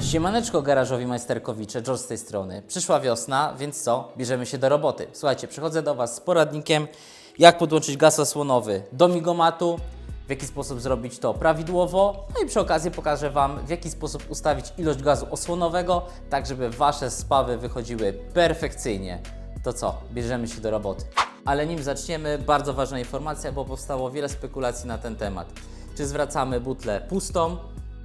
Siemaneczko garażowi majsterkowicze, George z tej strony. Przyszła wiosna, więc co? Bierzemy się do roboty. Słuchajcie, przychodzę do Was z poradnikiem, jak podłączyć gaz osłonowy do migomatu, w jaki sposób zrobić to prawidłowo, no i przy okazji pokażę Wam, w jaki sposób ustawić ilość gazu osłonowego, tak żeby Wasze spawy wychodziły perfekcyjnie. To co? Bierzemy się do roboty. Ale nim zaczniemy, bardzo ważna informacja, bo powstało wiele spekulacji na ten temat. Czy zwracamy butlę pustą,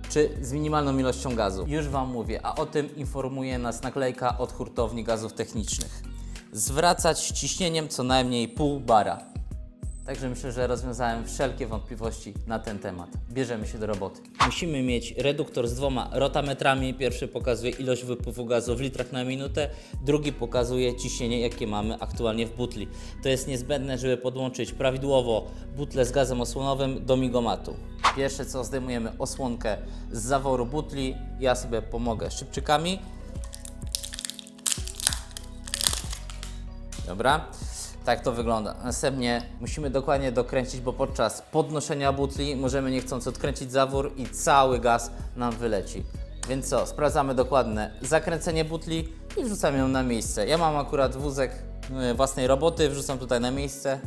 czy z minimalną ilością gazu. Już Wam mówię, a o tym informuje nas naklejka od hurtowni gazów technicznych. Zwracać ciśnieniem co najmniej pół bara. Także myślę, że rozwiązałem wszelkie wątpliwości na ten temat. Bierzemy się do roboty. Musimy mieć reduktor z dwoma rotametrami. Pierwszy pokazuje ilość wypływu gazu w litrach na minutę, drugi pokazuje ciśnienie, jakie mamy aktualnie w butli. To jest niezbędne, żeby podłączyć prawidłowo butlę z gazem osłonowym do migomatu. Pierwsze co, zdejmujemy osłonkę z zaworu butli. Ja sobie pomogę szybczykami. Dobra, tak to wygląda. Następnie musimy dokładnie dokręcić, bo podczas podnoszenia butli możemy niechcący odkręcić zawór i cały gaz nam wyleci. Więc co, sprawdzamy dokładne zakręcenie butli i wrzucamy ją na miejsce. Ja mam akurat wózek y, własnej roboty, wrzucam tutaj na miejsce.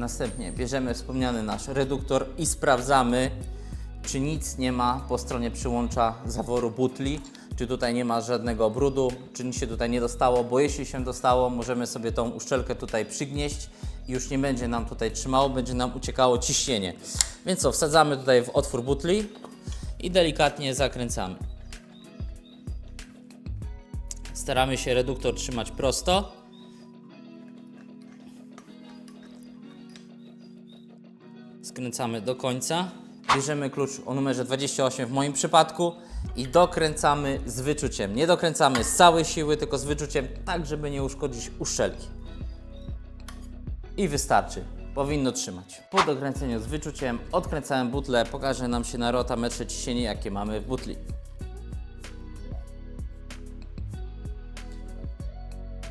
Następnie bierzemy wspomniany nasz reduktor i sprawdzamy, czy nic nie ma po stronie przyłącza zaworu butli, czy tutaj nie ma żadnego brudu, czy nic się tutaj nie dostało, bo jeśli się dostało, możemy sobie tą uszczelkę tutaj przygnieść i już nie będzie nam tutaj trzymało, będzie nam uciekało ciśnienie. Więc co, wsadzamy tutaj w otwór butli i delikatnie zakręcamy. Staramy się reduktor trzymać prosto. Skręcamy do końca. Bierzemy klucz o numerze 28 w moim przypadku i dokręcamy z wyczuciem. Nie dokręcamy z całej siły, tylko z wyczuciem, tak żeby nie uszkodzić uszczelki. I wystarczy. Powinno trzymać. Po dokręceniu z wyczuciem odkręcałem butlę. Pokaże nam się na rotametrze ciśnienie, jakie mamy w butli.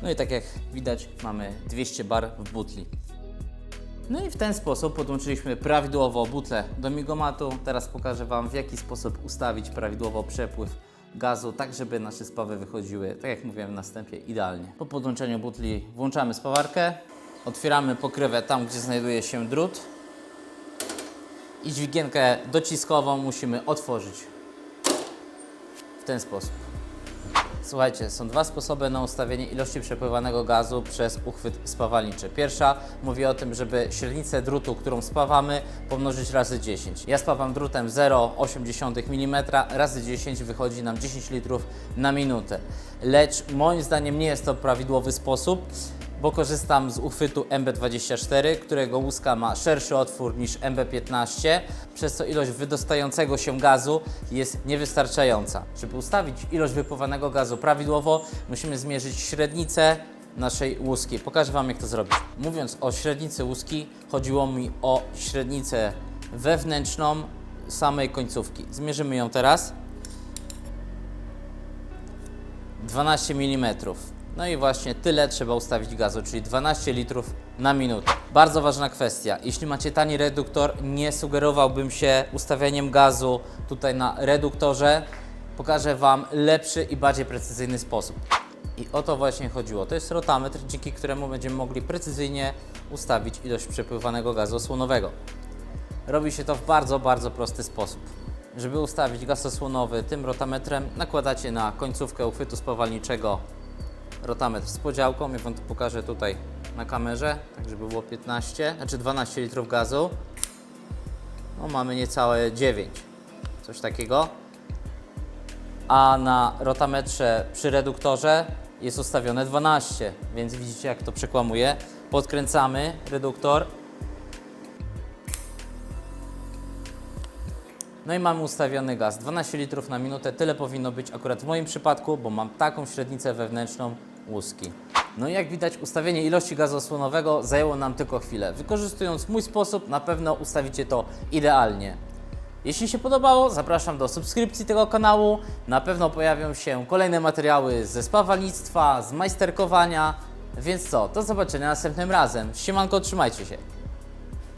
No i tak jak widać, mamy 200 bar w butli. No i w ten sposób podłączyliśmy prawidłowo butlę do migomatu. Teraz pokażę Wam w jaki sposób ustawić prawidłowo przepływ gazu, tak żeby nasze spawy wychodziły, tak jak mówiłem na wstępie, idealnie. Po podłączeniu butli włączamy spawarkę, otwieramy pokrywę tam, gdzie znajduje się drut i dźwigienkę dociskową musimy otworzyć w ten sposób. Słuchajcie, są dwa sposoby na ustawienie ilości przepływanego gazu przez uchwyt spawalniczy. Pierwsza mówi o tym, żeby średnicę drutu, którą spawamy, pomnożyć razy 10. Ja spawam drutem 0,8 mm, razy 10 wychodzi nam 10 litrów na minutę. Lecz moim zdaniem nie jest to prawidłowy sposób, bo korzystam z uchwytu MB24, którego łuska ma szerszy otwór niż MB15, przez co ilość wydostającego się gazu jest niewystarczająca. Żeby ustawić ilość wypływanego gazu prawidłowo, musimy zmierzyć średnicę naszej łuski. Pokażę Wam, jak to zrobić. Mówiąc o średnicy łuski, chodziło mi o średnicę wewnętrzną samej końcówki. Zmierzymy ją teraz. 12 mm. No i właśnie tyle trzeba ustawić gazu, czyli 12 litrów na minutę. Bardzo ważna kwestia. Jeśli macie tani reduktor, nie sugerowałbym się ustawianiem gazu tutaj na reduktorze. Pokażę Wam lepszy i bardziej precyzyjny sposób. I o to właśnie chodziło. To jest rotametr, dzięki któremu będziemy mogli precyzyjnie ustawić ilość przepływanego gazu osłonowego. Robi się to w bardzo, bardzo prosty sposób. Żeby ustawić gaz osłonowy tym rotametrem, nakładacie na końcówkę uchwytu spawalniczego rotametr z podziałką. Ja Wam to pokażę tutaj na kamerze, tak żeby było 15, znaczy 12 litrów gazu. No mamy niecałe 9, coś takiego. A na rotametrze przy reduktorze jest ustawione 12, więc widzicie jak to przekłamuje. Podkręcamy reduktor. No i mamy ustawiony gaz 12 litrów na minutę. Tyle powinno być akurat w moim przypadku, bo mam taką średnicę wewnętrzną łuski. No i jak widać, ustawienie ilości gazu osłonowego zajęło nam tylko chwilę. Wykorzystując mój sposób, na pewno ustawicie to idealnie. Jeśli się podobało, zapraszam do subskrypcji tego kanału. Na pewno pojawią się kolejne materiały ze spawalnictwa, z majsterkowania. Więc co, do zobaczenia następnym razem. Siemanko, trzymajcie się.